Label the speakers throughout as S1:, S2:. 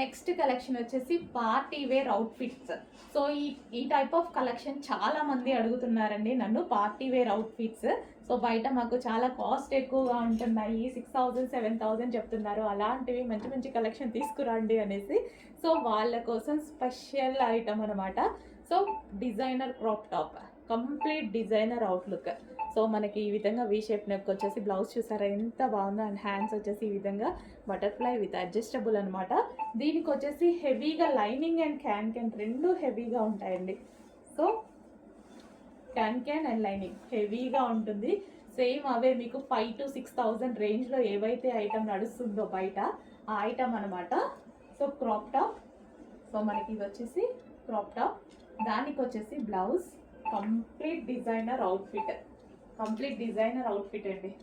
S1: Next collection వచ్చేసి party wear outfits so ఈ ఈ టైప్ ఆఫ్ కలెక్షన్ చాలా మంది అడుగుతున్నారండి నన్ను పార్టీ వేర్ అవుట్ఫిట్స్ సో బయట మాకు చాలా కాస్ట్ ఎక్కువగా ఉంటున్నాయి. సిక్స్ థౌజండ్ సెవెన్ థౌజండ్ చెప్తున్నారు. అలాంటివి మంచి మంచి కలెక్షన్ తీసుకురండి అనేసి. సో వాళ్ళ కోసం స్పెషల్ ఐటమ్ అనమాట so designer crop top complete designer outlook so మనకి ఈ విధంగా వీ షేప్ నెక్ వచ్చేసి బ్లౌజ్ చూసారా? ఎంత బాగుందో అండ్ హ్యాండ్స్ వచ్చేసి ఈ విధంగా బటర్ఫ్లై విత్ అడ్జస్టబుల్ అనమాట దీనికి వచ్చేసి హెవీగా లైనింగ్ అండ్ క్యాన్ క్యాన్ రెండు హెవీగా ఉంటాయండి. So can can and lining హెవీగా ఉంటుంది. సేమ్ అవే మీకు ఫైవ్ టు సిక్స్ థౌజండ్ రేంజ్లో ఏవైతే ఐటమ్ నడుస్తుందో బయట ఆ ఐటమ్ అనమాట సో క్రాప్ టాప్ సో మనకి ఇది వచ్చేసి క్రాప్ టాప్ దానికి వచ్చేసి blouse complete designer outfit complete designer outfit అండి.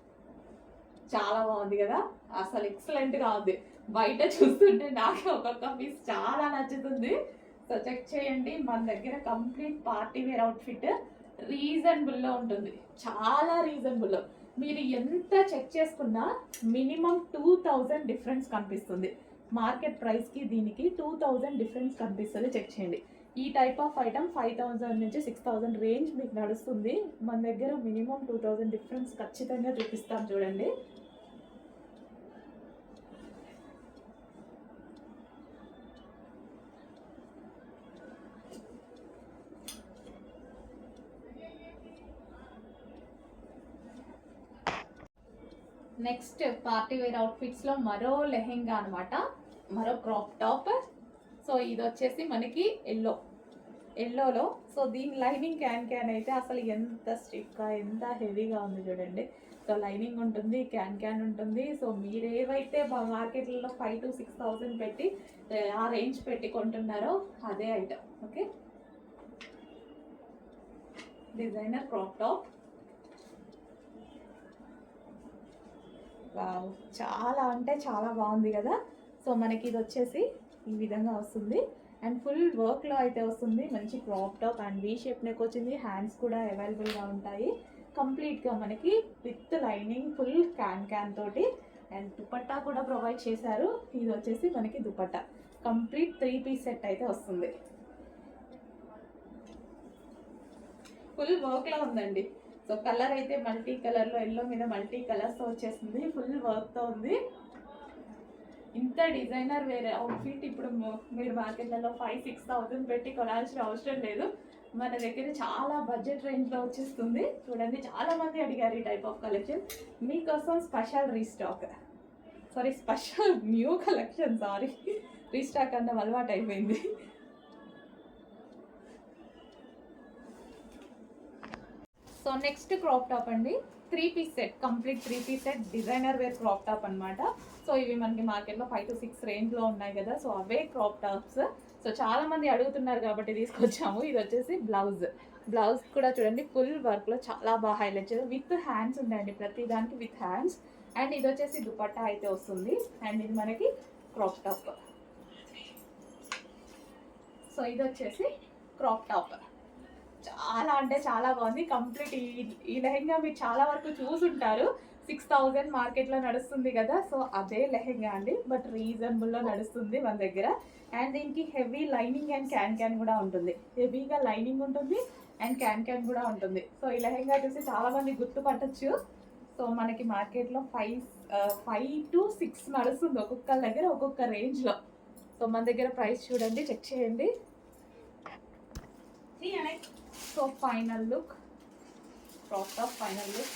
S1: చాలా బాగుంది కదా? అసలు ఎక్సలెంట్గా ఉంది. బయట చూస్తుంటే నాకు ఒక్కొక్క పీస్ చాలా నచ్చుతుంది. సో చెక్ చేయండి. మన దగ్గర కంప్లీట్ పార్టీ వేర్ అవుట్ఫిట్ రీజనబుల్లో ఉంటుంది. చాలా రీజనబుల్లో. మీరు ఎంత చెక్ చేసుకున్నా మినిమం టూ థౌజండ్ డిఫరెన్స్ కనిపిస్తుంది. మార్కెట్ ప్రైస్కి దీనికి టూ థౌజండ్ డిఫరెన్స్ కనిపిస్తుంది. చెక్ చేయండి. ఈ type of item five thousand నుంచి సిక్స్ థౌజండ్ రేంజ్ మీకు నడుస్తుంది. మన దగ్గర మినిమం టూ థౌజండ్ డిఫరెన్స్ ఖచ్చితంగా చూపిస్తాం చూడండి. నెక్స్ట్ పార్టీ వేర్ అవుట్ఫిట్స్లో మరో లెహెంగా అనమాట మరో క్రాప్ టాప్ సో ఇది వచ్చేసి మనకి ఎల్లో ఎల్లోలో. సో దీని లైనింగ్ క్యాన్ క్యాన్ అయితే అసలు ఎంత స్టిక్గా ఎంత హెవీగా ఉంది చూడండి. సో లైనింగ్ ఉంటుంది క్యాన్ క్యాన్ ఉంటుంది. సో మీరు ఏవైతే మార్కెట్లలో ఫైవ్ టు సిక్స్ థౌజండ్ పెట్టి ఆ రేంజ్ పెట్టి కొంటున్నారో అదే item okay? Designer crop top. Wow చాలా అంటే చాలా బాగుంది కదా. సో మనకి ఇది వచ్చేసి ఈ విధంగా వస్తుంది. అండ్ ఫుల్ వర్క్లో అయితే వస్తుంది. మంచి crop top and V shape neck వచ్చింది హ్యాండ్స్ కూడా అవైలబుల్గా ఉంటాయి. కంప్లీట్గా మనకి with lining full can can తోటి అండ్ దుపట్టా కూడా ప్రొవైడ్ చేశారు. ఇది వచ్చేసి మనకి dupatta. Complete three piece set అయితే వస్తుంది. ఫుల్ వర్క్లో ఉందండి. సో కలర్ అయితే మల్టీ కలర్లో ఎల్లో మీద మల్టీ కలర్స్తో వచ్చేస్తుంది ఫుల్ వర్క్తో ఉంది. ఇంత డిజైనర్ వేరే అవుట్ఫిట్ ఇప్పుడు మీరు మార్కెట్లలో ఫైవ్ సిక్స్ థౌజండ్ పెట్టి కొనాల్సిన అవసరం లేదు. మన దగ్గర చాలా బడ్జెట్ రేంజ్లో వచ్చేస్తుంది. చూడండి చాలా మంది అడిగారు ఈ టైప్ ఆఫ్ కలెక్షన్ మీకోసం special restock sari special new collection sari restock అన్న అలవాటు అయిపోయింది. సో నెక్స్ట్ క్రాప్ టాప్ అండి. Three piece set complete three piece set designer wear crop top అనమాట సో ఇవి మనకి మార్కెట్లో ఫైవ్ టు సిక్స్ రేంజ్లో ఉన్నాయి కదా సో అవే క్రాప్ టాప్స్. సో చాలా మంది అడుగుతున్నారు కాబట్టి తీసుకొచ్చాము. ఇది వచ్చేసి బ్లౌజ్. బ్లౌజ్ కూడా చూడండి ఫుల్ వర్క్లో చాలా బాగా హైలైట్ చేశారు. విత్ హ్యాండ్స్ ఉందండి ప్రతి దానికి విత్ హ్యాండ్స్. అండ్ ఇది వచ్చేసి దుపట్టా అయితే వస్తుంది. అండ్ ఇది మనకి క్రాప్ టాప్. సో ఇది వచ్చేసి క్రాప్ టాప్. చాలా అంటే చాలా బాగుంది. కంప్లీట్ ఈ ఈ లెహెంగా మీరు చాలా వరకు చూసుంటారు. సిక్స్ థౌజండ్ మార్కెట్లో నడుస్తుంది కదా. సో అదే లెహెంగా అండి. బట్ రీజనబుల్లో నడుస్తుంది మన దగ్గర. అండ్ దీనికి heavy lining and can can కూడా ఉంటుంది. హెవీగా లైనింగ్ ఉంటుంది అండ్ క్యాన్ క్యాన్ కూడా ఉంటుంది. సో ఈ లెహెంగా చూసి చాలా మంది గుర్తుపట్టచ్చు. సో మనకి మార్కెట్లో ఫైవ్ ఫైవ్ టు సిక్స్ నడుస్తుంది ఒక్కొక్క దగ్గర ఒక్కొక్క రేంజ్లో. సో మన దగ్గర ప్రైస్ చూడండి చెక్ చేయండి. So final look crop top final look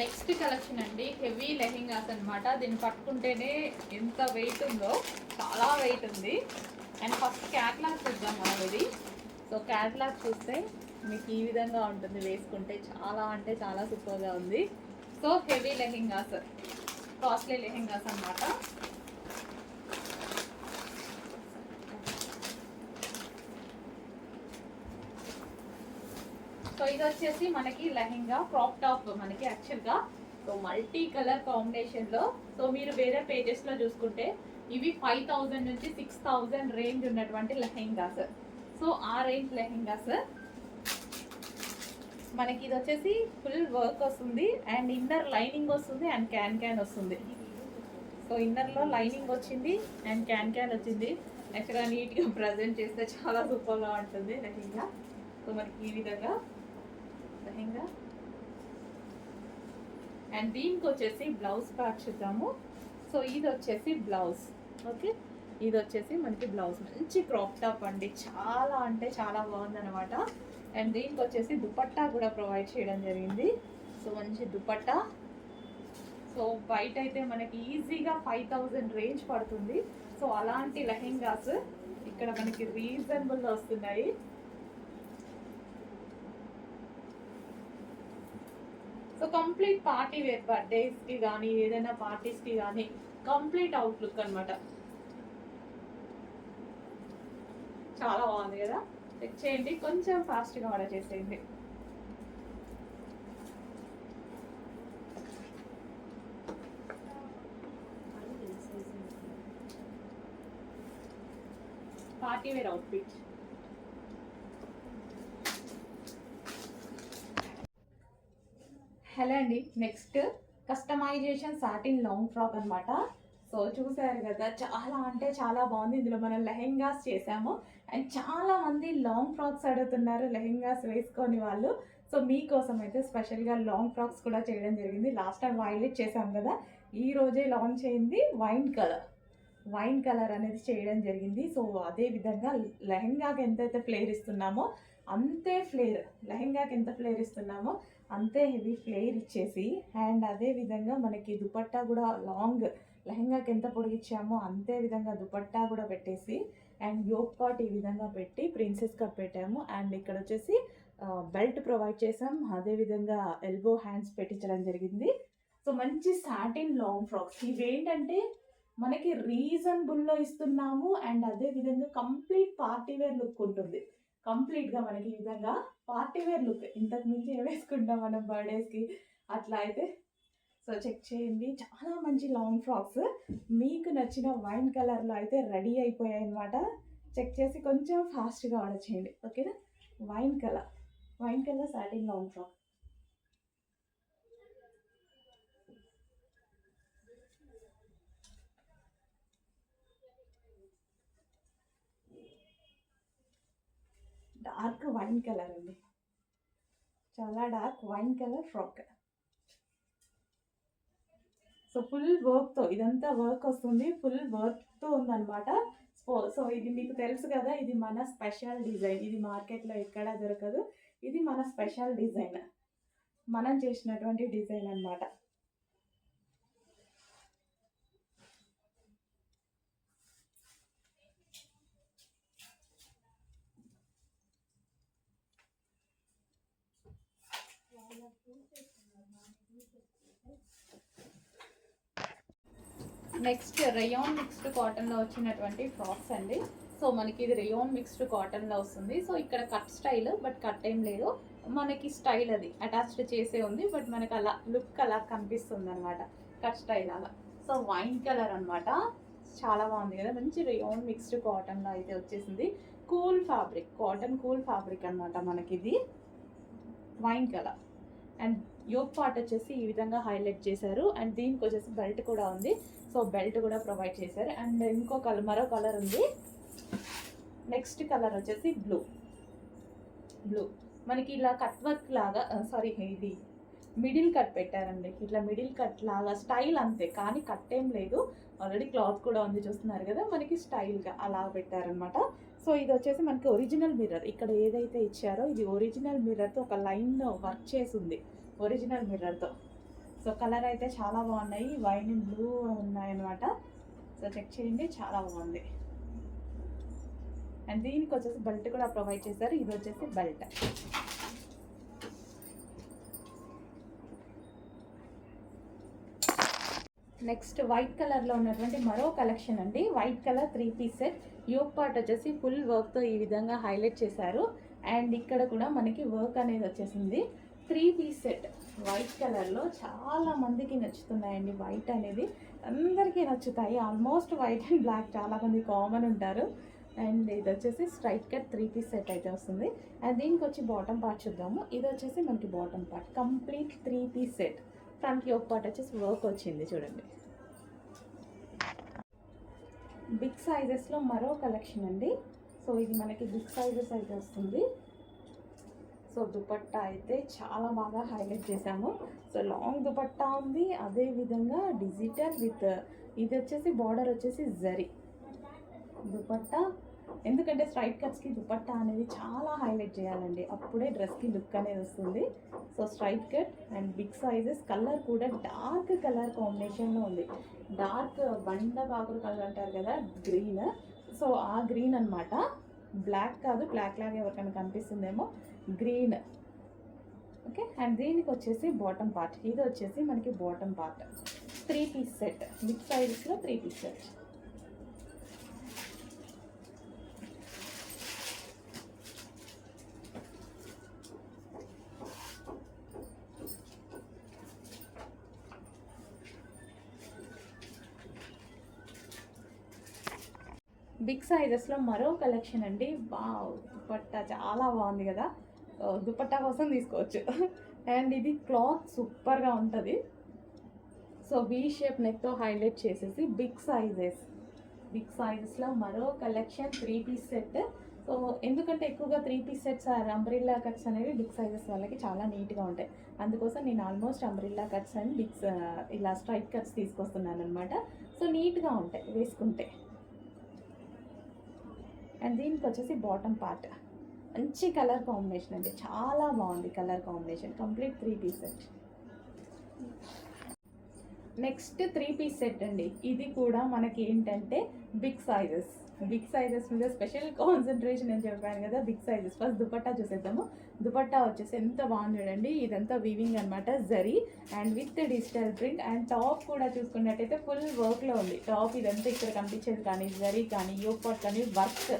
S1: next collection అండి హెవీ లెహెంగాస్ అనమాట దీన్ని పట్టుకుంటేనే ఎంత వెయిట్ ఉందో చాలా వెయిట్ ఉంది. అండ్ ఫస్ట్ క్యాట్లాగ్ చూద్దాం మనం ఇది సో క్యాట్లాగ్ చూస్తే మీకు ఈ విధంగా ఉంటుంది వేసుకుంటే చాలా అంటే చాలా సూపర్గా ఉంది. So heavy lehengas costly lehengas అన్నమాట. సో ఇది వచ్చేసి మనకి లెహెంగా క్రాప్ టాప్ మనకి యాక్చువల్గా సో మల్టీ కలర్ కాంబినేషన్లో సో మీరు వేరే పేజెస్లో చూసుకుంటే ఇవి ఫైవ్ థౌజండ్ నుంచి సిక్స్ థౌజండ్ రేంజ్ ఉన్నటువంటి లెహెంగాస్. సో ఆ రేంజ్ లెహెంగాస్. మనకి ఇది వచ్చేసి ఫుల్ వర్క్ వస్తుంది అండ్ ఇన్నర్ లైనింగ్ వస్తుంది అండ్ క్యాన్ క్యాన్ వస్తుంది. సో ఇన్నర్లో లైనింగ్ వచ్చింది అండ్ క్యాన్ క్యాన్ వచ్చింది. యాక్చువల్గా నీట్గా ప్రజెంట్ చేస్తే చాలా సూపర్గా ఉంటుంది లెహంగా. సో మనకి ఈ విధంగా లెహంగా. అండ్ దీనికి వచ్చేసి బ్లౌజ్ ప్యాక్ చూద్దాము. సో ఇది వచ్చేసి బ్లౌజ్ ఓకే ఇది వచ్చేసి మనకి బ్లౌజ్ మంచి క్రాప్ టాప్ అండి. చాలా అంటే చాలా బాగుందనమాట అండ్ దీనికి వచ్చేసి దుపట్టా కూడా ప్రొవైడ్ చేయడం జరిగింది. సో మంచి దుపట్టా. సో బయట అయితే మనకి ఈజీగా ఫైవ్ థౌజండ్ రేంజ్ పడుతుంది. సో అలాంటి లెహెంగాస్ ఇక్కడ మనకి రీజనబుల్లో వస్తున్నాయి. సో కంప్లీట్ పార్టీ వేర్ బర్త్డేస్కి కానీ ఏదైనా పార్టీస్కి కానీ కంప్లీట్ అవుట్లుక్ అన్నమాట. చాలా బాగుంది కదా? చెక్ చేయండి. కొంచెం ఫాస్ట్గా ఆర్డర్ చేసేయండి. పార్టీ వేర్ అవుట్ఫిట్ హలో అండి. Next customization satin long frock అన్నమాట. సో చూసారు కదా చాలా అంటే చాలా బాగుంది. ఇందులో మనం లెహెంగాస్ చేసాము. అండ్ చాలా మంది లాంగ్ ఫ్రాక్స్ అడుగుతున్నారు లెహెంగాస్ వేసుకొని వాళ్ళు. సో మీకోసం అయితే స్పెషల్గా లాంగ్ ఫ్రాక్స్ కూడా చేయడం జరిగింది. లాస్ట్ టైం వైలెట్ చేసాం కదా ఈ రోజే లాంచ్ అయింది వైన్ కలర్ వైన్ కలర్ అనేది చేయడం జరిగింది. సో అదే విధంగా లెహెంగాకి ఎంతైతే ఫ్లేర్ ఇస్తున్నామో అంతే ఫ్లేర్ లెహెంగాకి ఎంత ఫ్లేర్ ఇస్తున్నామో అంతే హెవీ ఫ్లేర్ ఇచ్చేసి అండ్ అదే విధంగా మనకి దుపట్టా కూడా లాంగ్ లెహంగాకి ఎంత పొడిగిచ్చామో అంతే విధంగా దుపట్టా కూడా పెట్టేసి అండ్ యోగ్ పాట్ ఈ విధంగా పెట్టి ప్రిన్సెస్ కట్ పెట్టాము. అండ్ ఇక్కడ వచ్చేసి బెల్ట్ ప్రొవైడ్ చేసాం. అదే విధంగా ఎల్బో హ్యాండ్స్ పెట్టించడం జరిగింది. సో మంచి సాటిన్ లాంగ్ ఫ్రాక్స్. ఇవేంటంటే మనకి రీజనబుల్లో ఇస్తున్నాము. అండ్ అదే విధంగా కంప్లీట్ పార్టీ వేర్ లుక్ ఉంటుంది. కంప్లీట్గా మనకి ఈ విధంగా పార్టీ వేర్ లుక్. ఇంతకు మించి వేసుకుంటాం మనం బర్త్డేస్కి? అట్లా అయితే సో చెక్ చేయండి. చాలా మంచి లాంగ్ ఫ్రాక్స్ మీకు నచ్చిన వైన్ కలర్లో అయితే రెడీ అయిపోయాయి అనమాట చెక్ చేసి కొంచెం ఫాస్ట్గా ఆర్డర్ చేయండి. ఓకేనా wine colour wine colour satin long frock dark wine colour అండి. చాలా dark wine colour frock so full వర్క్తో ఇదంతా వర్క్ వస్తుంది ఫుల్ వర్క్తో ఉందన్నమాట. సో సో ఇది మీకు తెలుసు కదా ఇది మన స్పెషల్ డిజైన్ ఇది మార్కెట్లో ఎక్కడా దొరకదు. ఇది మన స్పెషల్ డిజైన్ మనం చేసినటువంటి డిజైన్ అన్నమాట. నెక్స్ట్ రయోన్ మిక్స్డ్ కాటన్లో వచ్చినటువంటి ఫ్రాక్స్ అండి. సో మనకి ఇది రేయాన్ మిక్స్డ్ కాటన్లో వస్తుంది. సో ఇక్కడ కట్ స్టైల్ బట్ కట్ ఏం లేదు. మనకి స్టైల్ అది. అటాచ్డ్ చేసే ఉంది బట్ మనకి అలా లుక్ అలా కనిపిస్తుంది అనమాట కట్ స్టైల్ అలా. సో వైన్ కలర్ అనమాట చాలా బాగుంది కదా. మంచి రేయాన్ మిక్స్డ్ కాటన్లో అయితే వచ్చేసింది. Cool fabric cotton cool fabric అన్నమాట మనకి ఇది. Wine colour and yoke part వచ్చేసి ఈ విధంగా హైలైట్ చేశారు. అండ్ దీనికి వచ్చేసి బెల్ట్ కూడా ఉంది. సో బెల్ట్ కూడా ప్రొవైడ్ చేశారు. అండ్ ఇంకో కలర్ మరో కలర్ ఉంది. నెక్స్ట్ కలర్ వచ్చేసి బ్లూ. బ్లూ. మనకి ఇలా కట్ వర్క్ లాగా సారీ ఇది మిడిల్ కట్ పెట్టారండి. ఇట్లా మిడిల్ కట్ లాగా స్టైల్ అంతే కానీ కట్ ఏం లేదు. ఆల్రెడీ క్లాత్ కూడా ఉంది చూస్తున్నారు కదా మనకి స్టైల్గా అలా పెట్టారనమాట సో ఇది వచ్చేసి మనకి ఒరిజినల్ మిర్రర్ ఇక్కడ ఏదైతే ఇచ్చారో ఇది ఒరిజినల్ మిర్రర్తో ఒక లైన్ వర్క్ చేసి ఉంది. ఒరిజినల్ మిర్రర్తో సో కలర్ అయితే చాలా బాగున్నాయి. వైన్ బ్లూ ఉన్నాయన్నమాట. సో చెక్ చేయండి. చాలా బాగుంది. అండ్ దీనికి వచ్చేసి బెల్ట్ కూడా ప్రొవైడ్ చేశారు. ఇది వచ్చేసి బెల్ట్ నెక్స్ట్ వైట్ కలర్లో ఉన్నటువంటి మరో కలెక్షన్ అండి. White colour three piece set yoke part వచ్చేసి ఫుల్ వర్క్తో ఈ విధంగా హైలైట్ చేశారు. అండ్ ఇక్కడ కూడా మనకి వర్క్ అనేది వచ్చేసింది. త్రీ పీస్ సెట్ వైట్ కలర్లో చాలా మందికి నచ్చుతున్నాయండి. వైట్ అనేది అందరికీ నచ్చుతాయి. ఆల్మోస్ట్ వైట్ అండ్ బ్లాక్ చాలామంది కామన్ ఉంటారు. అండ్ ఇది వచ్చేసి straight cut three piece set అయితే వస్తుంది. అండ్ దీనికి వచ్చి బాటమ్ పార్ట్ చూద్దాము. ఇది వచ్చేసి మనకి bottom part. Complete three piece set. Front yoke part వచ్చేసి వర్క్ వచ్చింది. చూడండి. బిగ్ సైజెస్లో మరో కలెక్షన్ అండి. సో ఇది మనకి బిగ్ సైజెస్ అయితే వస్తుంది. సో దుపట్టా అయితే చాలా బాగా హైలైట్ చేశాము. సో లాంగ్ దుపట్టా ఉంది. అదే విధంగా డిజిటల్ విత్ ఇది వచ్చేసి బార్డర్ వచ్చేసి జరీ. దుపట్టా ఎందుకంటే స్ట్రైట్ కట్స్కి దుపట్టా అనేది చాలా హైలైట్ చేయాలండి. అప్పుడే డ్రెస్కి లుక్ అనేది వస్తుంది. So straight cut and big sizes colour కూడా డార్క్ కలర్ కాంబినేషన్లో ఉంది. డార్క్ బండ బాగురు కలర్ అంటారు కదా గ్రీన్. సో ఆ గ్రీన్ అన్నమాట. బ్లాక్ కాదు బ్లాక్ లాగా ఎవరికైనా కనిపిస్తుందేమో. గ్రీన్. ఓకే? అండ్ దీనికి వచ్చేసి బాటమ్ పార్ట్. ఇది వచ్చేసి మనకి bottom part. Three piece set. Mix సైజెస్లో three piece set. Big సైజెస్లో మరో కలెక్షన్ అండి. బా దుపట్టా చాలా బాగుంది కదా? దుపట్టా కోసం తీసుకోవచ్చు. అండ్ ఇది క్లాత్ సూపర్గా ఉంటుంది. సో వీ షేప్ నెక్తో హైలైట్ చేసేసి బిగ్ సైజెస్ బిగ్ సైజెస్లో మరో collection three piece set so ఎందుకంటే ఎక్కువగా three piece sets umbrella cuts అనేవి బిగ్ సైజెస్ వాళ్ళకి చాలా నీట్గా ఉంటాయి. అందుకోసం నేను almost umbrella cuts and bigs ఇలా స్ట్రైట్ కట్స్ తీసుకొస్తున్నాను అనమాట సో నీట్గా ఉంటాయి వేసుకుంటే. అండ్ దీనికి వచ్చేసి బాటమ్ పార్ట్ మంచి కలర్ కాంబినేషన్ అండి. చాలా బాగుంది colour combination. Complete three piece set. Next three piece set అండి. ఇది కూడా మనకి ఏంటంటే బిగ్ సైజెస్. బిగ్ సైజెస్ మీద స్పెషల్ కాన్సన్ట్రేషన్ అని చెప్పాను కదా బిగ్ సైజెస్. ఫస్ట్ దుపట్టా చూసేద్దాము. దుపట్టా వచ్చేసి ఎంత బాగుంది చూడండి. ఇదంతా వీవింగ్ అనమాట zari and with digital print and top కూడా చూసుకున్నట్టయితే ఫుల్ వర్క్లో ఉంది. టాప్ ఇదంతా ఇక్కడ కనిపించేది కానీ జరీ కానీ యోపాట్ కానీ వర్క్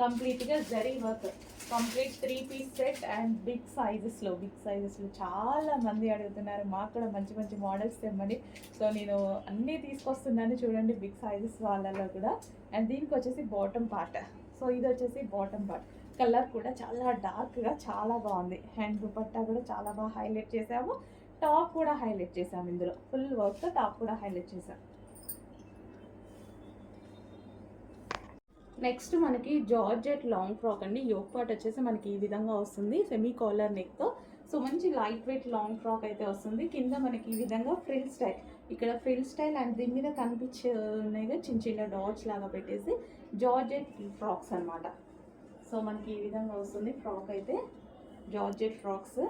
S1: కంప్లీట్గా zari work. Complete three piece set and big సైజెస్లో big సైజెస్లో చాలా మంది అడుగుతున్నారు. మాకు కూడా మంచి మంచి మోడల్స్ తెమ్మని సో నేను అన్నీ తీసుకొస్తున్నాను చూడండి బిగ్ సైజెస్ వాళ్ళలో కూడా. అండ్ దీనికి వచ్చేసి బాటమ్ పార్ట్. సో ఇది వచ్చేసి బాటమ్ పార్ట్. కలర్ కూడా చాలా డార్క్గా చాలా బాగుంది. అండ్ దుపట్టా కూడా చాలా బాగా హైలైట్ చేసాము. టాప్ కూడా హైలైట్ చేసాము ఇందులో. ఫుల్ వర్క్ టాప్ కూడా హైలైట్ చేసాము నెక్స్ట్ మనకి జార్జెట్ లాంగ్ ఫ్రాక్ అండి. యోక్ పార్ట్ వచ్చేసి మనకి ఈ విధంగా వస్తుంది. సెమీ కాలర్ నెక్తో సో మంచి లైట్ వెయిట్ లాంగ్ ఫ్రాక్ అయితే వస్తుంది. కింద మనకి ఈ విధంగా ఫ్రిల్ స్టైల్ ఇక్కడ ఫ్రిల్ స్టైల్ అండ్ దీని మీద కనిపించేగా చిన్న చిన్న డాట్స్ లాగా పెట్టేసి జార్జెట్ ఫ్రాక్స్ అన్నమాట. సో మనకి ఈ విధంగా వస్తుంది ఫ్రాక్ అయితే. జార్జెట్ ఫ్రాక్స్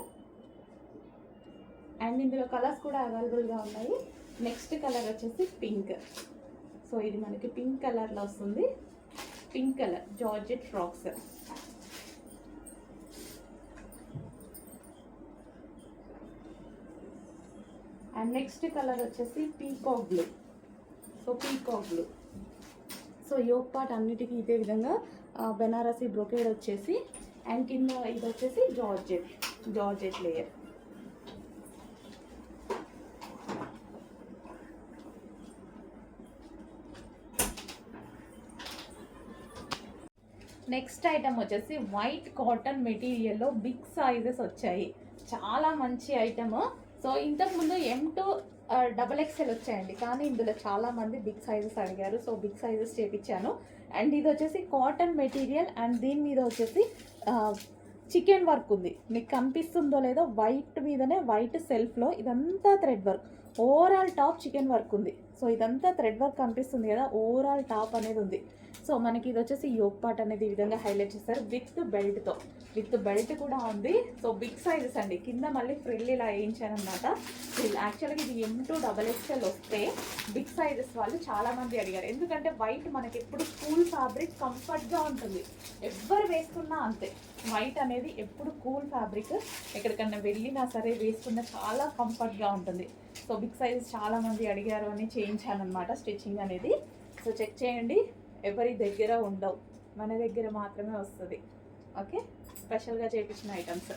S1: అండ్ ఇందులో కలర్స్ కూడా అవైలబుల్గా ఉన్నాయి. నెక్స్ట్ కలర్ వచ్చేసి పింక్ సో ఇది మనకి పింక్ కలర్లో వస్తుంది. Pink colour georgette frocks and next colour వచ్చేసి peacock blue so peacock blue so yoke part అన్నిటికీ ఇదే విధంగా బెనారసీ బ్రొకేడ్ వచ్చేసి అండ్ కింద ఇది వచ్చేసి georgette georgette layer next item వచ్చేసి వైట్ కాటన్ మెటీరియల్లో బిగ్ సైజెస్ వచ్చాయి. చాలా మంచి ఐటమ్ సో ఇంతకుముందు ఎం టూ డబల్ ఎక్స్ఎల్ వచ్చాయండి. కానీ ఇందులో చాలామంది బిగ్ సైజెస్ అడిగారు. సో బిగ్ సైజెస్ చేపించాను అండ్ ఇది వచ్చేసి కాటన్ మెటీరియల్ అండ్ దీని మీద వచ్చేసి చికెన్ వర్క్ ఉంది. మీకు కనిపిస్తుందో లేదో వైట్ మీదనే వైట్ సెల్ఫ్లో ఇదంతా thread work overall top chikan work ఉంది. సో ఇదంతా థ్రెడ్ వర్క్ కనిపిస్తుంది కదా ఓవరాల్ టాప్ అనేది ఉంది. సో మనకి ఇది వచ్చేసి యోగ్ పార్ట్ అనేది ఈ విధంగా హైలైట్ చేస్తారు విత్ బెల్ట్తో. విత్ బెల్ట్ కూడా ఉంది. సో బిగ్ సైజెస్ అండి. కింద మళ్ళీ ఫ్రిల్ ఇలా వేయించానమాట యాక్చువల్గా ఇది ఎం టూ డబల్ ఎక్స్ఎల్ వస్తే బిగ్ సైజెస్ వాళ్ళు చాలామంది అడిగారు. ఎందుకంటే వైట్ మనకి ఎప్పుడు కూల్ ఫ్యాబ్రిక్ కంఫర్ట్గా ఉంటుంది. ఎవ్వరు వేసుకున్నా అంతే. వైట్ అనేది ఎప్పుడు కూల్ ఫ్యాబ్రిక్ ఎక్కడికన్నా వెళ్ళినా సరే వేసుకున్న చాలా కంఫర్ట్గా ఉంటుంది. సో బిగ్ సైజెస్ చాలా మంది అడిగారు అని చేయించాలన్నమాట స్టిచ్చింగ్ అనేది. సో చెక్ చేయండి ఎవరి దగ్గర ఉండవు. మన దగ్గర మాత్రమే వస్తుంది. ఓకే? స్పెషల్గా చేయించిన ఐటమ్స్.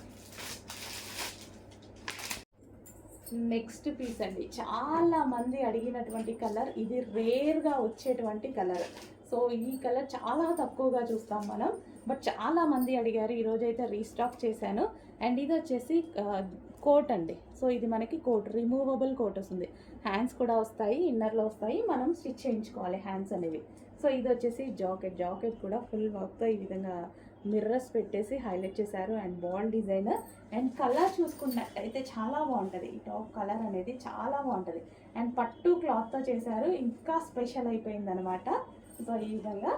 S1: నెక్స్ట్ పీస్ అండి. చాలా మంది అడిగినటువంటి కలర్ ఇది రేర్గా వచ్చేటువంటి కలర్. సో ఈ కలర్ చాలా తక్కువగా చూస్తాం మనం. బట్ చాలా మంది అడిగారు ఈరోజు అయితే రీస్టాక్ చేశాను. అండ్ ఇది వచ్చేసి కోట్ అండి. సో ఇది మనకి కోట్. రిమూవబుల్ కోట్ వస్తుంది. హ్యాండ్స్ కూడా వస్తాయి ఇన్నర్లో వస్తాయి. మనం స్టిచ్ చేయించుకోవాలి హ్యాండ్స్ అనేవి. సో ఇది వచ్చేసి జాకెట్. జాకెట్ కూడా ఫుల్ వర్క్తో ఈ విధంగా మిర్రర్స్ పెట్టేసి హైలైట్ చేశారు. And ball design and colour చూసుకున్నట్టయితే చాలా బాగుంటుంది. ఈ టాప్ కలర్ అనేది చాలా బాగుంటుంది. అండ్ పట్టు క్లాత్తో చేశారు. ఇంకా స్పెషల్ అయిపోయింది అనమాట సో ఈ విధంగా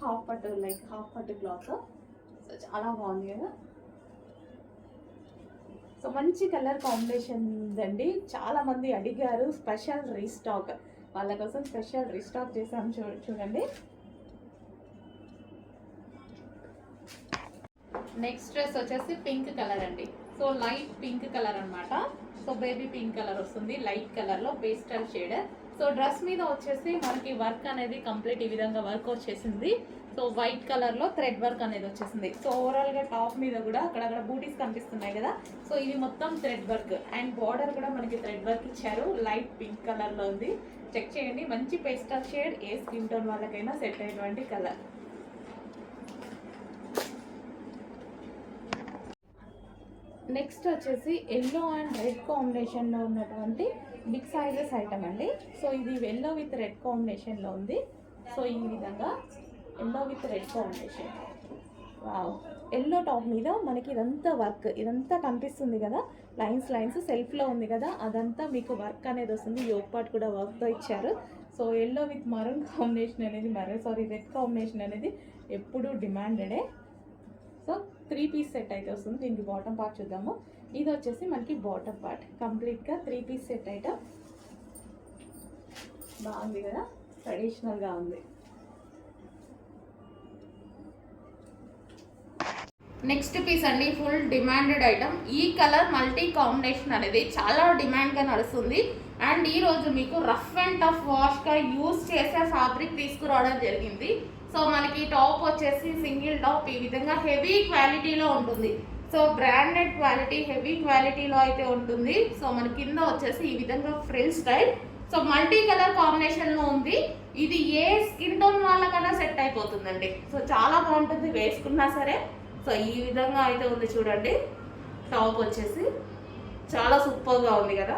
S1: హాఫ్ పట్టు లైక్ హాఫ్ పట్టు క్లాత్. సో చాలా బాగుంది కదా. సో మంచి కలర్ కాంబినేషన్ అండి. చాలామంది అడిగారు స్పెషల్ రీస్టాక్. వాళ్ళ కోసం స్పెషల్ రీస్టాక్ చేసాం చూ చూడండి. నెక్స్ట్ డ్రెస్ వచ్చేసి పింక్ కలర్ అండి. సో లైట్ పింక్ కలర్ అన్నమాట. సో బేబీ పింక్ కలర్ వస్తుంది. లైట్ కలర్లో పేస్టల్ షేడర్ సో డ్రెస్ మీద వచ్చేసి మనకి వర్క్ అనేది కంప్లీట్ ఈ విధంగా వర్క్ వచ్చేసింది. సో వైట్ కలర్లో థ్రెడ్ వర్క్ అనేది వచ్చేసింది. సో ఓవరాల్గా టాప్ మీద కూడా అక్కడక్కడ బూటీస్ కనిపిస్తున్నాయి కదా. సో ఇది మొత్తం థ్రెడ్ వర్క్ అండ్ బార్డర్ కూడా మనకి థ్రెడ్ వర్క్ ఇచ్చారు. లైట్ పింక్ కలర్లో ఉంది. చెక్ చేయండి. మంచి పేస్టల్ షేడ్ ఏ స్కిన్ టోన్ వాళ్ళకైనా సెట్ అయినటువంటి కలర్ నెక్స్ట్ వచ్చేసి ఎల్లో అండ్ రెడ్ కాంబినేషన్లో ఉన్నటువంటి బిగ్ సైజెస్ ఐటమ్ అండి. సో ఇది ఎల్లో విత్ రెడ్ కాంబినేషన్లో ఉంది. సో ఈ విధంగా yellow with red combination wow yellow top మీద మనకి ఇదంతా వర్క్ ఇదంతా కనిపిస్తుంది కదా? లైన్స్ లైన్స్ సెల్ఫ్లో ఉంది కదా? అదంతా మీకు వర్క్ అనేది వస్తుంది. యోగ్ పార్ట్ కూడా వర్క్తో ఇచ్చారు. So yellow with maroon combination అనేది మరూన్ సారీ రెడ్ కాంబినేషన్ అనేది ఎప్పుడూ డిమాండెడే త్రీ పీస్ సెట్ అయితే వస్తుంది. దీనికి బాటమ్ పార్ట్ చూద్దాము. ఇది వచ్చేసి మనకి బాటమ్ పార్ట్ కంప్లీట్గా త్రీ పీస్ సెట్ ఐటమ్ బాగుంది కదా? ట్రెడిషనల్గా ఉంది. నెక్స్ట్ పీస్ అండి ఫుల్ డిమాండెడ్ ఐటమ్ ఈ కలర్ మల్టీ కాంబినేషన్ అనేది చాలా డిమాండ్గా నడుస్తుంది. అండ్ ఈరోజు మీకు రఫ్ అండ్ టఫ్ వాష్గా యూస్ చేసే ఫ్యాబ్రిక్ తీసుకురావడం జరిగింది. సో మనకి టాప్ వచ్చేసి సింగిల్ టాప్ ఈ విధంగా హెవీ క్వాలిటీలో ఉంటుంది. సో బ్రాండెడ్ క్వాలిటీ హెవీ క్వాలిటీలో అయితే ఉంటుంది. సో మన కింద వచ్చేసి ఈ విధంగా frill style. So multi colour కాంబినేషన్లో ఉంది. ఇది ఏ స్కిన్ టోన్ వాళ్ళకన్నా సెట్ అయిపోతుందండి. సో చాలా బాగుంటుంది వేసుకున్నా సరే. సో ఈ విధంగా అయితే ఉంది చూడండి. టాప్ వచ్చేసి చాలా సూపర్గా ఉంది కదా.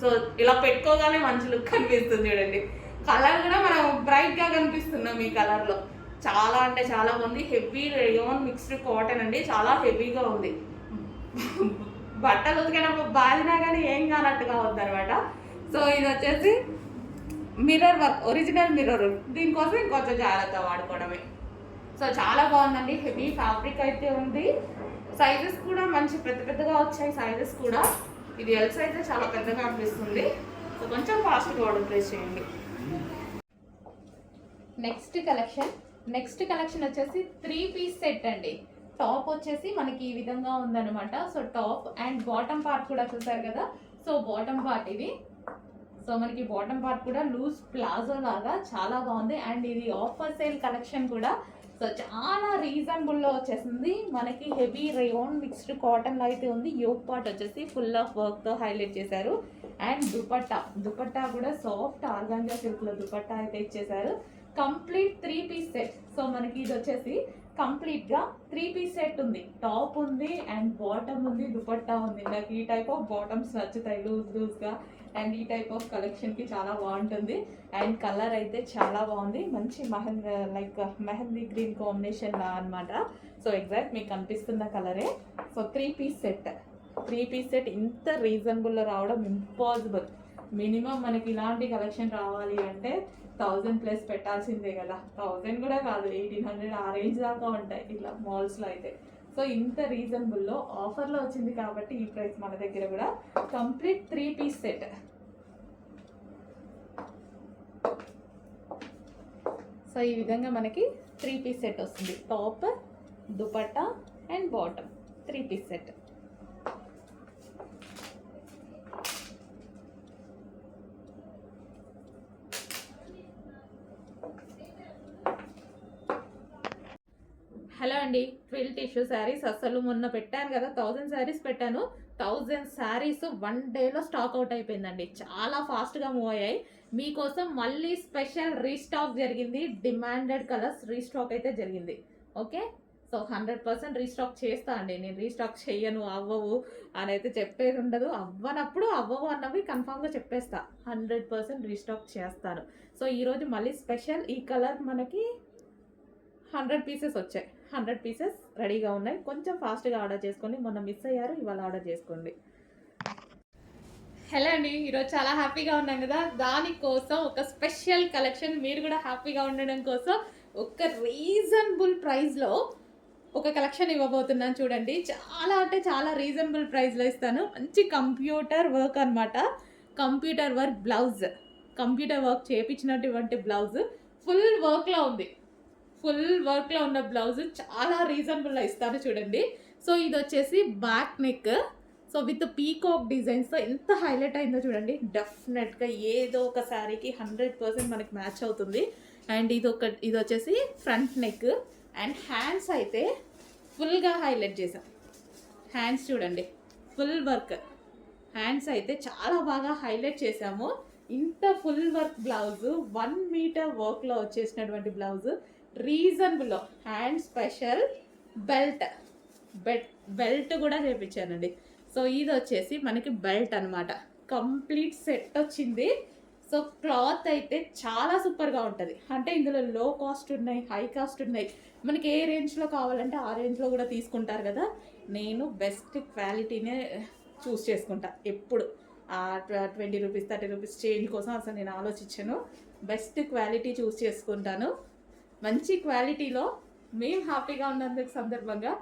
S1: సో ఇలా పెట్టుకోగానే మంచి లుక్ కనిపిస్తుంది చూడండి. కలర్ కూడా మనం బ్రైట్గా కనిపిస్తున్నాం ఈ కలర్లో చాలా అంటే చాలా బాగుంది హెవీ రేయోన్ మిక్స్డ్ కాటన్ అండి. చాలా హెవీగా ఉంది. బట్టలు ఉతికినప్పుడు బాలినా కానీ ఏం కానట్టుగా ఉంది అనమాట సో ఇది వచ్చేసి మిర్రర్ వర్క్ ఒరిజినల్ మిర్రర్ దీనికోసం ఇంకొంచెం జాగ్రత్త వాడుకోవడమే. సో చాలా బాగుందండి. హెవీ ఫ్యాబ్రిక్ అయితే ఉంది. సైజెస్ కూడా మంచి పెద్ద పెద్దగా వచ్చాయి సైజెస్ కూడా. ఇది ఎల్ సైజ్ చాలా పెద్దగా అనిపిస్తుంది. సో కొంచెం ఫాస్ట్గా ఆర్డర్ ప్లేస్ చేయండి. Next collection. నెక్స్ట్ కలెక్షన్ వచ్చేసి త్రీ పీస్ సెట్ అండి. టాప్ వచ్చేసి మనకి ఈ విధంగా ఉందనమాట so top and bottom part కూడా చూసారు కదా? సో బాటమ్ పార్ట్ ఇది. సో మనకి బాటమ్ పార్ట్ కూడా లూజ్ ప్లాజో లాగా చాలా బాగుంది. అండ్ ఇది ఆఫర్ సేల్ కలెక్షన్ కూడా. సో చాలా రీజనబుల్లో వచ్చేసింది. మనకి హెవీ రేయోన్ మిక్స్డ్ కాటన్ అయితే ఉంది. యోగ్ పార్ట్ వచ్చేసి ఫుల్ ఆఫ్ వర్క్తో హైలైట్ చేశారు. అండ్ దుపట్టా. దుపట్టా కూడా సాఫ్ట్ ఆర్గాంజా సిల్క్లో దుపట్టా అయితే ఇచ్చేసారు complete three piece set. So మనకి ఇది వచ్చేసి కంప్లీట్గా త్రీ పీస్ సెట్ ఉంది. టాప్ ఉంది అండ్ బాటమ్ ఉంది దుపట్టా ఉంది. నాకు ఈ టైప్ ఆఫ్ బాటమ్స్ నచ్చుతాయి లూజ్ లూజ్గా. అండ్ ఈ టైప్ ఆఫ్ కలెక్షన్కి చాలా బాగుంటుంది. అండ్ కలర్ అయితే చాలా బాగుంది. మంచి mehndi like mehndi green combination లా అనమాట సో ఎగ్జాక్ట్ మీకు కనిపిస్తున్న కలరే. So three piece set. Three piece set ఇంత రీజనబుల్లో రావడం ఇంపాసిబుల్. మినిమం మనకి ఇలాంటి కలెక్షన్ రావాలి అంటే థౌజండ్ ప్లస్ పెట్టాల్సిందే కదా. థౌజండ్ కూడా కాదు ఎయిటీన్ హండ్రెడ్ ఆ రేంజ్ దాకా ఉంటాయి ఇలా మాల్స్లో అయితే. సో ఇంత రీజనబుల్లో ఆఫర్లో వచ్చింది కాబట్టి ఈ ప్రైస్ మన దగ్గర కూడా complete three piece set. So ఈ విధంగా మనకి త్రీ పీస్ సెట్ వస్తుంది. Top dupatta and bottom. Three piece set. Hello sarees అసలు మొన్న పెట్టాను కదా థౌజండ్ శారీస్ పెట్టాను. థౌజండ్ శారీస్ వన్ డేలో స్టాక్ అవుట్ అయిపోయిందండి. చాలా ఫాస్ట్గా మూవ్ అయ్యాయి. మీకోసం మళ్ళీ స్పెషల్ రీస్టాక్ జరిగింది. డిమాండెడ్ కలర్స్ రీస్టాక్ అయితే జరిగింది. Okay? So hundred percent restock చేస్తా అండి. నేను రీస్టాక్ చెయ్యను అవ్వవు అని అయితే చెప్పేది ఉండదు. అవ్వనప్పుడు అవ్వవు అన్నవి కన్ఫామ్గా చెప్పేస్తా. హండ్రెడ్ పర్సెంట్ రీస్టాక్ చేస్తాను. సో ఈరోజు మళ్ళీ స్పెషల్ ఈ కలర్ మనకి హండ్రెడ్ పీసెస్ వచ్చాయి. హండ్రెడ్ పీసెస్ రెడీగా ఉన్నాయి. కొంచెం ఫాస్ట్గా ఆర్డర్ చేసుకోండి మొన్న మిస్ అయ్యారు ఇవాళ ఆర్డర్ చేసుకోండి. హలో అండి ఈరోజు చాలా హ్యాపీగా ఉన్నాం కదా? దానికోసం ఒక స్పెషల్ కలెక్షన్ మీరు కూడా హ్యాపీగా ఉండడం కోసం ఒక రీజనబుల్ ప్రైస్లో ఒక కలెక్షన్ ఇవ్వబోతున్నాను చూడండి. చాలా అంటే చాలా రీజనబుల్ ప్రైస్లో ఇస్తాను. మంచి కంప్యూటర్ వర్క్ అన్నమాట. Computer work blouse. Computer work చేపించినటువంటి blouse. Full వర్క్లో ఉంది. ఫుల్ వర్క్లో ఉన్న బ్లౌజ్ చాలా రీజనబుల్లో ఇస్తాను చూడండి. సో ఇది వచ్చేసి back neck so with peacock డిజైన్స్తో ఎంత హైలైట్ అయిందో చూడండి. డెఫినెట్గా ఏదో ఒక శారీకి హండ్రెడ్ పర్సెంట్ మనకి మ్యాచ్ అవుతుంది. అండ్ ఇది ఒక ఇది వచ్చేసి ఫ్రంట్ నెక్ అండ్ హ్యాండ్స్ అయితే ఫుల్గా హైలైట్ చేసాం హ్యాండ్స్ చూడండి. ఫుల్ వర్క్ హ్యాండ్స్ అయితే చాలా బాగా హైలైట్ చేసాము ఇంత full work blouse one metre వర్క్లో వచ్చేసినటువంటి blouse రీజనబుల్లో hand special belt. Bet belt కూడా చేపించానండి. సో ఇది వచ్చేసి మనకి బెల్ట్ అన్నమాట. కంప్లీట్ సెట్ వచ్చింది. సో క్లాత్ అయితే చాలా సూపర్గా ఉంటుంది. అంటే ఇందులో లో కాస్ట్ ఉన్నాయి హై కాస్ట్ ఉన్నాయి. మనకి ఏ రేంజ్లో కావాలంటే ఆ రేంజ్లో కూడా తీసుకుంటారు కదా. నేను బెస్ట్ క్వాలిటీనే చూస్ చేసుకుంటా. ఎప్పుడు. ఆ twenty rupees thirty rupees change కోసం అసలు నేను ఆలోచించాను. బెస్ట్ క్వాలిటీ చూస్ చేసుకుంటాను. మంచి క్వాలిటీలో మేము హ్యాపీగా ఉన్నందుకు సందర్భంగా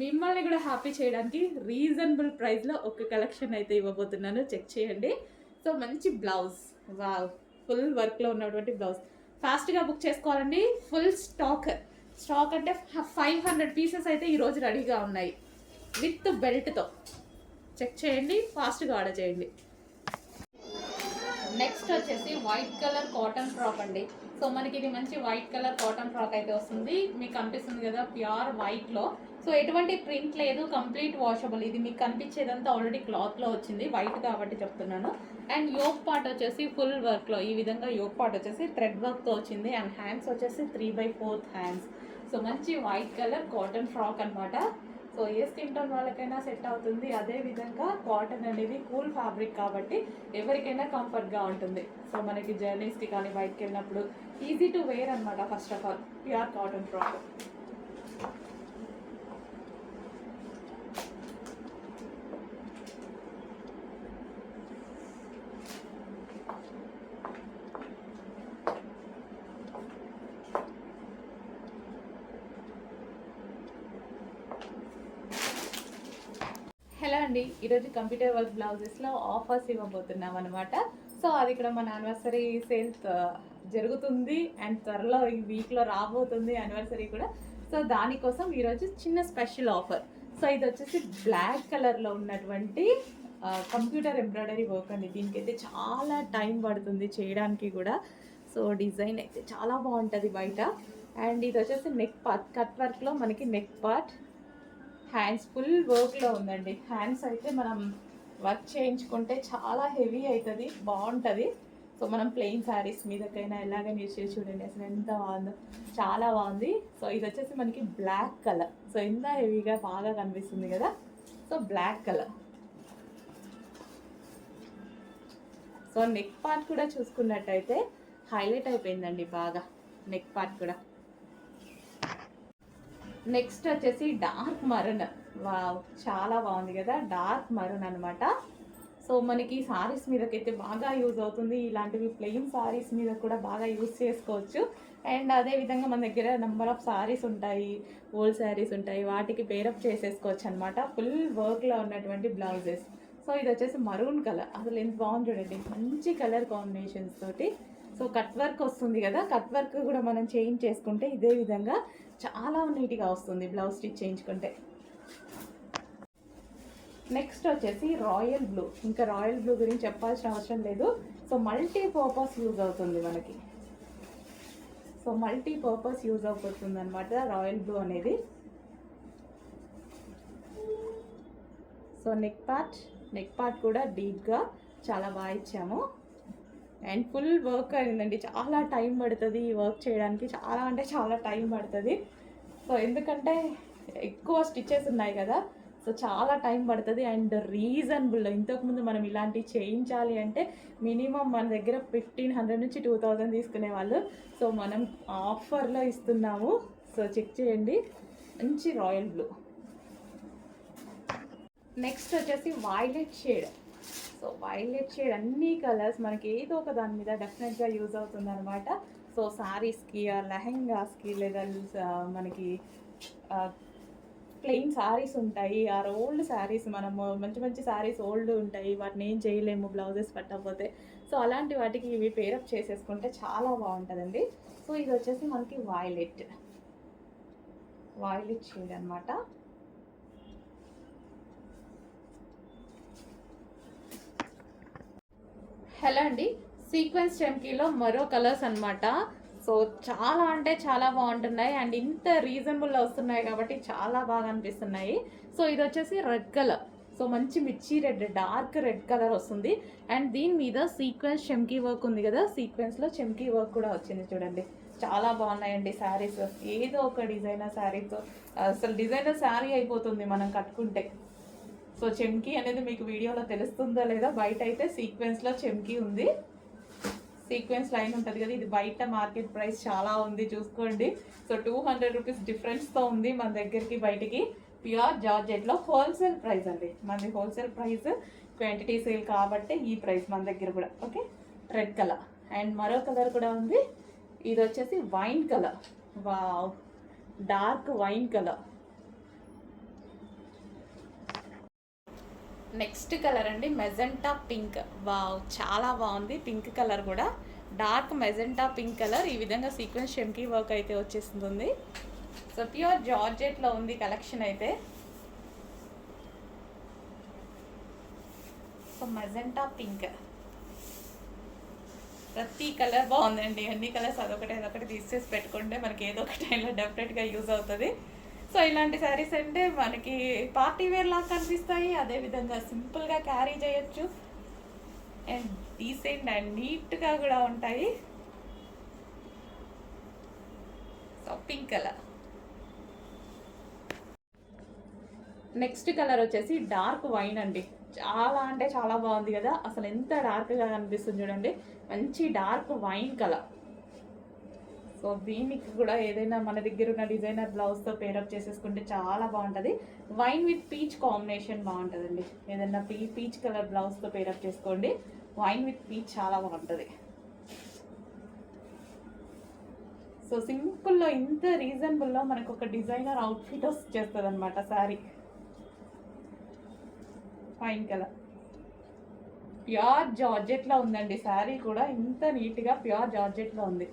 S1: మిమ్మల్ని కూడా హ్యాపీ చేయడానికి రీజనబుల్ ప్రైస్లో ఒక కలెక్షన్ అయితే ఇవ్వబోతున్నాను. చెక్ చేయండి. సో మంచి బ్లౌజ్. వావ్. ఫుల్ వర్క్లో ఉన్నటువంటి బ్లౌజ్. ఫాస్ట్గా బుక్ చేసుకోవాలండి. Full stock. స్టాక్ అంటే ఫైవ్ హండ్రెడ్ పీసెస్ అయితే ఈరోజు రెడీగా ఉన్నాయి. విత్ బెల్ట్తో. చెక్ చేయండి. ఫాస్ట్గా ఆర్డర్ చేయండి. నెక్స్ట్ వచ్చేసి వైట్ కలర్ కాటన్ ఫ్రాక్ అండి. సో మనకి ఇది మంచి వైట్ కలర్ కాటన్ ఫ్రాక్ అయితే వస్తుంది. మీకు కనిపిస్తుంది కదా ప్యూర్ వైట్లో సో ఎటువంటి ప్రింట్ లేదు కంప్లీట్ వాషబుల్ ఇది మీకు కనిపించేదంతా ఆల్రెడీ క్లాత్లో వచ్చింది వైట్ కాబట్టి చెప్తున్నాను. అండ్ యోక్ పార్ట్ వచ్చేసి ఫుల్ వర్క్లో ఈ విధంగా యోక్ పార్ట్ వచ్చేసి థ్రెడ్ వర్క్తో వచ్చింది. అండ్ హ్యాండ్స్ వచ్చేసి three by fourth hands so మంచి వైట్ కలర్ కాటన్ ఫ్రాక్ అన్నమాట. సో ఏ స్కిన్ టోన్ వాళ్ళకైనా సెట్ అవుతుంది. అదే విధంగా కాటన్ అనేది కూల్ ఫ్యాబ్రిక్ కాబట్టి ఎవరికైనా కంఫర్ట్గా ఉంటుంది. సో మనకి జర్నీస్కి కానీ బయటకు వెళ్ళినప్పుడు ఈజీ టు వేర్ అనమాట first of all pure cotton product hello అండి? ఈరోజు కంప్యూటర్ వర్క్ బ్లౌజెస్లో ఆఫర్స్ ఇవ్వబోతున్నాం అనమాట సో అది ఇక్కడ మన యానివర్సరీ సేల్స్ జరుగుతుంది అండ్ త్వరలో ఈ వీక్లో రాబోతుంది యానివర్సరీ కూడా. సో దానికోసం ఈరోజు చిన్న స్పెషల్ ఆఫర్. సో ఇది వచ్చేసి బ్లాక్ కలర్లో ఉన్నటువంటి కంప్యూటర్ ఎంబ్రాయిడరీ వర్క్ అండి. దీనికైతే చాలా టైం పడుతుంది చేయడానికి కూడా. సో డిజైన్ అయితే చాలా బాగుంటుంది బయట. అండ్ ఇది వచ్చేసి నెక్ పార్ట్ కట్ వర్క్లో మనకి నెక్ పార్ట్ హ్యాండ్స్ ఫుల్ వర్క్లో ఉందండి. హ్యాండ్స్ అయితే మనం వర్క్ చేయించుకుంటే చాలా హెవీ అవుతుంది బాగుంటుంది. సో మనం ప్లెయిన్ శారీస్ మీదకైనా ఎలాగైనా యూజ్ చేసి చూడండి. అసలు ఎంత బాగుందో. చాలా బాగుంది. సో ఇది వచ్చేసి మనకి బ్లాక్ కలర్ సో ఎంత హెవీగా బాగా కనిపిస్తుంది కదా. So black colour so neck part కూడా చూసుకున్నట్టయితే హైలైట్ అయిపోయిందండి బాగా. నెక్ పార్ట్ కూడా. నెక్స్ట్ వచ్చేసి డార్క్ మరన్. వావ్ చాలా బాగుంది కదా డార్క్ మరూన్ అనమాట సో మనకి సారీస్ మీదకైతే బాగా యూజ్ అవుతుంది. ఇలాంటివి ప్లెయిన్ సారీస్ మీద కూడా బాగా యూజ్ చేసుకోవచ్చు. అండ్ అదే విధంగా మన దగ్గర నెంబర్ ఆఫ్ సారీస్ ఉంటాయి ఓల్డ్ సారీస్ ఉంటాయి. వాటికి పేరప్ చేసేసుకోవచ్చు అనమాట ఫుల్ వర్క్లో ఉన్నటువంటి బ్లౌజెస్ సో ఇది వచ్చేసి మరూన్ కలర్ అసలు ఎంత బాగుంది చూడండి. మంచి కలర్ కాంబినేషన్స్ తోటి. సో కట్ వర్క్ వస్తుంది కదా. కట్ వర్క్ కూడా మనం చేంజ్ చేసుకుంటే ఇదే విధంగా చాలా నీట్గా వస్తుంది బ్లౌజ్ స్టిచ్ చేయించుకుంటే. నెక్స్ట్ వచ్చేసి రాయల్ బ్లూ. ఇంకా రాయల్ బ్లూ గురించి చెప్పాల్సిన అవసరం లేదు. సో మల్టీపర్పస్ యూజ్ అవుతుంది మనకి. సో మల్టీపర్పస్ యూజ్ అవుతుంది అనమాట రాయల్ బ్లూ అనేది. So neck part neck part కూడా డీప్గా చాలా బాగా ఇచ్చాము. అండ్ ఫుల్ వర్క్ అయిందండి. చాలా టైం పడుతుంది ఈ వర్క్ చేయడానికి. చాలా అంటే చాలా టైం పడుతుంది. సో ఎందుకంటే ఎక్కువ స్టిచెస్ ఉన్నాయి కదా. సో చాలా టైం పడుతుంది అండ్ రీజనబుల్. ఇంతకుముందు మనం ఇలాంటివి చేయించాలి అంటే మినిమం మన దగ్గర ఫిఫ్టీన్ హండ్రెడ్ నుంచి టూ థౌజండ్ తీసుకునే వాళ్ళు. సో మనం ఆఫర్లో ఇస్తున్నాము. సో చెక్ చేయండి. మంచి రాయల్ బ్లూ. నెక్స్ట్ వచ్చేసి violet shade. So violet shade అన్ని కలర్స్ మనకి ఏదో ఒక దాని మీద డెఫినెట్గా యూజ్ అవుతుంది అనమాట సో సారీస్కి లెహెంగాస్కి లేదా మనకి ప్లెయిన్ శారీస్ ఉంటాయి. ఆర్ ఓల్డ్ శారీస్ మనము మంచి మంచి శారీస్ ఓల్డ్ ఉంటాయి. వాటిని ఏం చేయలేము బ్లౌజెస్ పట్టకపోతే. సో అలాంటి వాటికి ఇవి పేరప్ చేసేసుకుంటే చాలా బాగుంటుందండి. సో ఇది వచ్చేసి మనకి వైలెట్ వాయిలెట్ షేడ్ అనమాట హలో అండి. సీక్వెన్స్ చెంకీలో మరో కలర్స్ అన్నమాట. సో చాలా అంటే చాలా బాగుంటున్నాయి. అండ్ ఇంత రీజనబుల్లో వస్తున్నాయి కాబట్టి చాలా బాగా అనిపిస్తున్నాయి. సో ఇది వచ్చేసి రెడ్ కలర్. సో మంచి మిర్చి రెడ్ డార్క్ రెడ్ కలర్ వస్తుంది. అండ్ దీని మీద సీక్వెన్స్ చెమ్కీ వర్క్ ఉంది కదా. సీక్వెన్స్లో చెమ్కీ వర్క్ కూడా వచ్చింది చూడండి. చాలా బాగున్నాయండి శారీస్. ఏదో ఒక డిజైనర్ శారీతో అసలు డిజైనర్ శారీ అయిపోతుంది మనం కట్టుకుంటే. సో చెమ్కీ అనేది మీకు వీడియోలో తెలుస్తుందో లేదా? బయట అయితే సీక్వెన్స్లో చెమ్కీ ఉంది. సీక్వెన్స్ లైన్ ఉంటుంది కదా ఇది బయట మార్కెట్ ప్రైస్ చాలా ఉంది చూసుకోండి. సో టూ హండ్రెడ్ రూపీస్ డిఫరెన్స్తో ఉంది మన దగ్గరికి బయటికి. ప్యూర్ జార్జెట్లో హోల్సేల్ ప్రైస్ అండి. మనది హోల్సేల్ ప్రైస్ క్వాంటిటీ సేల్ కాబట్టి ఈ ప్రైస్ మన దగ్గర కూడా ఓకే? Red colour. అండ్ మరో కలర్ కూడా ఉంది. ఇది వచ్చేసి wine colour. Wow! Dark wine colour. Next colour అండి మెజెంటా పింక్. వావ్ చాలా బాగుంది. పింక్ కలర్ కూడా. Dark magenta pink colour. ఈ విధంగా సీక్వెన్స్ షెమ్కీ వర్క్ అయితే వచ్చేస్తుంది సో ప్యూర్ జార్జెట్లో ఉంది కలెక్షన్ అయితే. So magenta pink. ప్రతి కలర్ బాగుందండి. అన్ని కలర్స్ అదొకటి అదొకటి తీసేసి పెట్టుకుంటే మనకి ఏదో ఒక టైంలో డెఫినెట్గా యూజ్ అవుతుంది. సో ఇలాంటి శారీస్ అంటే మనకి పార్టీ వేర్ లాగా కనిపిస్తాయి. అదేవిధంగా సింపుల్గా క్యారీ చేయొచ్చు. అండ్ డీసెంట్ అండ్ నీట్గా కూడా ఉంటాయి. So pink colour next colour వచ్చేసి డార్క్ వైన్ అండి. చాలా అంటే చాలా బాగుంది కదా. అసలు ఎంత డార్క్గా కనిపిస్తుంది చూడండి. మంచి డార్క్ వైన్ కలర్ సో దీనికి కూడా ఏదైనా మన దగ్గర ఉన్న డిజైనర్ బ్లౌజ్తో పేరప్ చేసేసుకుంటే చాలా బాగుంటుంది. వైన్ విత్ పీచ్ కాంబినేషన్ బాగుంటుందండి. ఏదైనా పీ పీచ్ కలర్ బ్లౌజ్తో పేరప్ చేసుకోండి. వైన్ విత్ పీచ్ చాలా బాగుంటుంది. సో సింపుల్లో ఇంత రీజనబుల్లో మనకు ఒక డిజైనర్ అవుట్ఫిట్ వచ్చేస్తుంది అనమాట శారీ ఫైన్ కలర్ ప్యూర్ జార్జెట్లో ఉందండి. శారీ కూడా ఇంత నీట్గా ప్యూర్ జార్జెట్లో ఉంది.